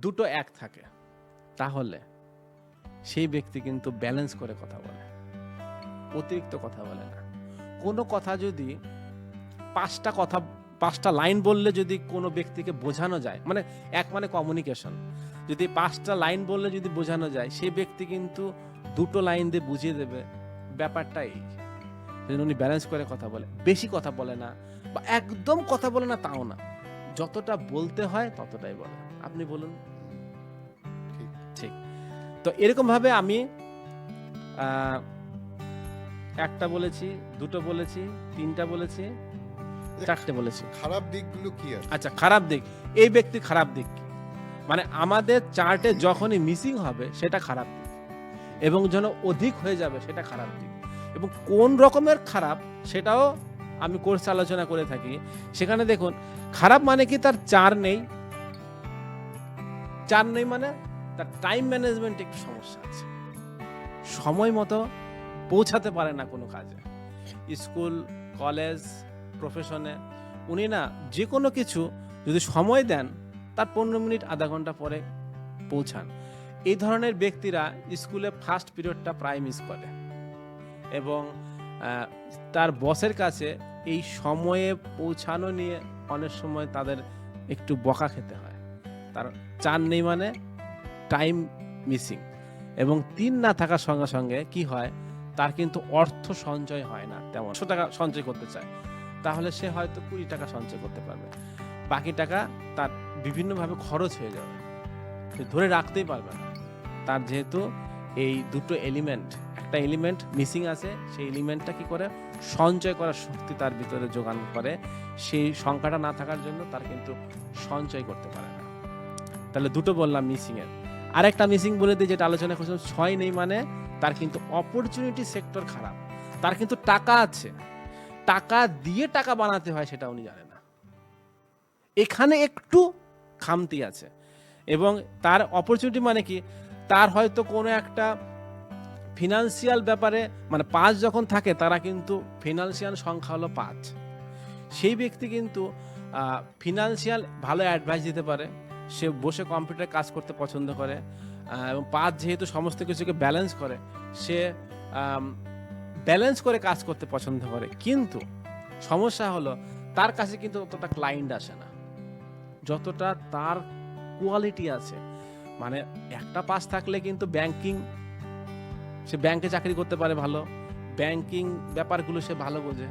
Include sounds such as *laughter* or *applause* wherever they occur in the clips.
দুটো এক থাকে। তাহলে সেই ব্যক্তি কিন্তু ব্যালেন্স করে কথা বলে। অতিরিক্ত কথা বলে না। কোনো কথা যদি পাঁচটা কথা, পাঁচটা লাইন বললে যদি কোনো ব্যক্তিকে বোঝানো যায় মানে এক মানে কমিউনিকেশন যদি পাঁচটা লাইন বললে যদি বোঝানো যায় সেই ব্যক্তি কিন্তু দুটো লাইন দিয়ে বুঝিয়ে দেবে। ব্যাপারটা এই উনি ব্যালেন্স করে কথা বলে। বেশি কথা বলে না বা একদম কথা বলে না, তাও না। যতটা বলতে হয় ততটাই বলে। আপনি বলুন। ঠিক। তো এরকম ভাবে আমি একটা বলেছি দুটো বলেছি তিনটা বলেছি চারটে বলেছি। খারাপ দিকগুলো কি আচ্ছা খারাপ দিক। এই ব্যক্তি খারাপ দিক? মানে আমাদের চার্টে যখনই মিসিং হবে সেটা খারাপ দিক। এবং যেন অধিক হয়ে যাবে সেটা খারাপ দিক। এবং কোন রকমের খারাপ সেটাও আমি কোর্স আলোচনা করে থাকি। সেখানে দেখুন খারাপ মানে কি তার চার নেই চার নেই মানে তার টাইম ম্যানেজমেন্ট একটু সমস্যা আছে। সময় মতো পৌঁছাতে পারে না কোনো কাজে। স্কুল কলেজ প্রফেশনে উনি না যে কোনো কিছু যদি সময় দেন, তার পনেরো মিনিট, আধা ঘণ্টা পরে পৌঁছান। এই ধরনের ব্যক্তিরা স্কুলে ফার্স্ট পিরিয়ডটা প্রায় মিস করে। এবং তার বসের কাছে এই সময়ে পৌঁছানো নিয়ে অনেক সময় তাদের একটু বকা খেতে হয়। তার চার নেই মানে টাইম মিসিং এবং তিন না থাকার সঙ্গে সঙ্গে কি হয়, তার কিন্তু অর্থ সঞ্চয় হয় না, তেমন একশো টাকা সঞ্চয় করতে চায়। তাহলে সে হয়তো কুড়ি টাকা সঞ্চয় করতে পারবে। বাকি টাকা তার বিভিন্নভাবে খরচ হয়ে যাবে। সে ধরে রাখতেই পারবে না। তার যেহেতু এই দুটো এলিমেন্ট একটা এলিমেন্ট মিসিং আছে, সেই এলিমেন্টটা কি করে? সঞ্চয় করার শক্তি তার ভিতরে যোগান করে। সেই সংখ্যাটা না থাকার জন্য তার কিন্তু সঞ্চয় করতে পারে তাহলে দুটো বললাম মিসিং এর। আরেকটা মিসিং বলে দিই, যেটা আলোচনা করছিলাম ছয় নেই মানে তার কিন্তু অপরচুনিটি সেক্টর খারাপ। তার কিন্তু টাকা আছে। টাকা দিয়ে টাকা বানাতে হয় সেটা উনি জানে না। এখানে একটু খামতি আছে। এবং তার অপরচুনিটি মানে কি? তার হয়তো কোনো একটা ফিনান্সিয়াল ব্যাপারে মানে পাঁচ যখন থাকে, তারা কিন্তু ফিনান্সিয়াল সংখ্যা হলো পাঁচ। সেই ব্যক্তি কিন্তু ফিনান্সিয়াল ভালো অ্যাডভাইস দিতে পারে। সে বসে কম্পিউটারে কাজ করতে পছন্দ করে এবং পাঁচ যেহেতু সমস্ত কিছুকে ব্যালেন্স করে, সে ব্যালেন্স করে কাজ করতে পছন্দ করে। কিন্তু সমস্যা হলো, তার কাছে কিন্তু অতটা ক্লায়েন্ট আসে না। যতটা তার কোয়ালিটি আছে। মানে একটা পাস থাকলে কিন্তু ব্যাংকিং সে ব্যাংকে চাকরি করতে পারে ভালো। ব্যাংকিং ব্যাপারগুলো সে ভালো বোঝে।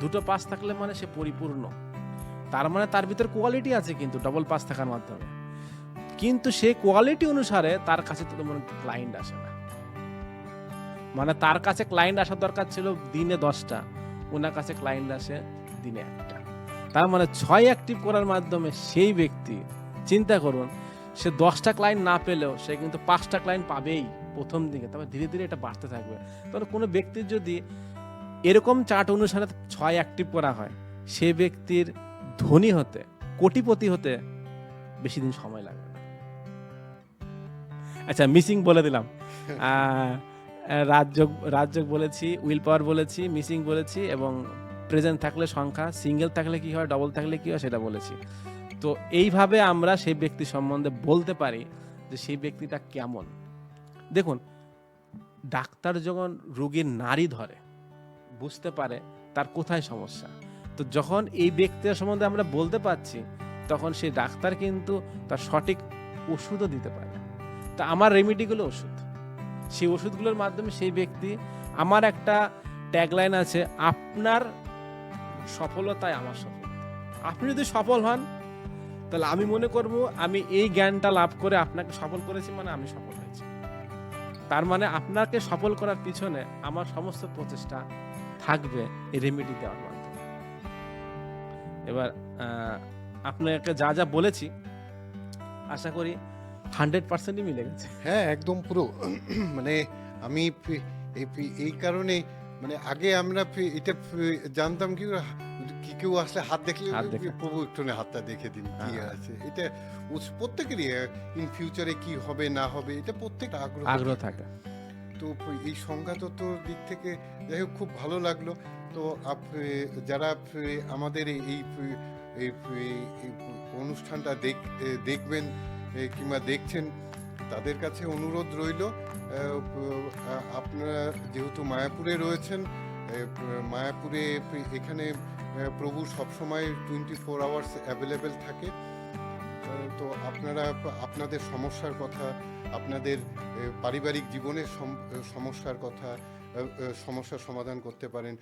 দুটো পাস থাকলে মানে সে পরিপূর্ণ। তার মানে তার ভিতরে কোয়ালিটি আছে কিন্তু ডবল পাস থাকার মাধ্যমে। কিন্তু সেই কোয়ালিটি অনুসারে তার কাছে তো তেমন ক্লায়েন্ট আসে না। মানে তার কাছে ক্লায়েন্ট আসার দরকার ছিল দিনে দশটা, ওনার কাছে ক্লায়েন্ট আসে দিনে একটা। তার মানে ছয় অ্যাক্টিভ করার মাধ্যমে সেই ব্যক্তি, চিন্তা করুন, সে দশটা ক্লায়েন্ট না পেলেও সে কিন্তু পাঁচটা ক্লায়েন্ট পাবেই প্রথম দিকে। তবে ধীরে ধীরে এটা বাড়তে থাকবে। তাহলে কোনো ব্যক্তির যদি এরকম চার্ট অনুসারে ছয় অ্যাক্টিভ করা হয়, সে ব্যক্তির ধনী হতে কোটিপতি হতে বেশি দিন সময় লাগবে না। আচ্ছা মিসিং বলে দিলাম। *laughs* রাজযোগ রাজযোগ বলেছি উইল পাওয়ার বলেছি মিসিং বলেছি এবং প্রেজেন্ট থাকলে সংখ্যা সিঙ্গেল থাকলে কি হয় ডবল থাকলে কি হয় সেটা বলেছি। তো এইভাবে আমরা সেই ব্যক্তি সম্বন্ধে বলতে পারি যে সেই ব্যক্তিটা কেমন। দেখুন ডাক্তার যখন রোগীর নারী ধরে বুঝতে পারে তার কোথায় সমস্যা। তো যখন এই ব্যক্তির সম্বন্ধে আমরা বলতে পারছি, তখন সেই ডাক্তার কিন্তু তার সঠিক ওষুধও দিতে পারে তা আমার রেমিডিগুলো ওষুধ। সেই ওষুধগুলোর মাধ্যমে সেই ব্যক্তি, আমার একটা ট্যাগলাইন আছে, আপনার সফলতায় আমার সফলতা। আপনি যদি সফল হন, তাহলে আমি মনে করব আমি এই জ্ঞানটা লাভ করে আপনাকে সফল করেছি মানে আমি সফল হয়েছি। তার মানে আপনাকে সফল করার পিছনে আমার সমস্ত প্রচেষ্টা থাকবে, এই রেমেডি দেওয়ার মাধ্যমে। এবার আপনাকে যা যা বলেছি আশা করি হান্ড্রেড পার্সেন্টই মিলে গেছে। হ্যাঁ একদম পুরো। মানে আমি এই কারণে মানে আগে আমরা এটা জানতাম কি কি কেউ আসলে হাত দেখলে। প্রভু একটু হাতটা দেখে দিন কি হ্যাঁ। আছে। এটা প্রত্যেকেরই ইন ফিউচারে কি হবে না হবে এটা প্রত্যেক আগ্রহ আগ্রহ থাকে। তো এই সংখ্যাতত্ত্বর দিক থেকে যাই হোক খুব ভালো লাগল। তো আপ- যারা আমাদের এই অনুষ্ঠানটা দেখ দেখবেন কিংবা দেখছেন, তাদের কাছে অনুরোধ রইল আপনারা যেহেতু মায়াপুরে রয়েছেন মায়াপুরে এখানে প্রভু সবসময় টোয়েন্টি ফোর আওয়ার্স অ্যাভেলেবেল থাকে। তো আপনারা আপনাদের সমস্যার কথা আপনাদের পারিবারিক জীবনের সমস্যার কথা সমস্যার সমাধান করতে পারেন।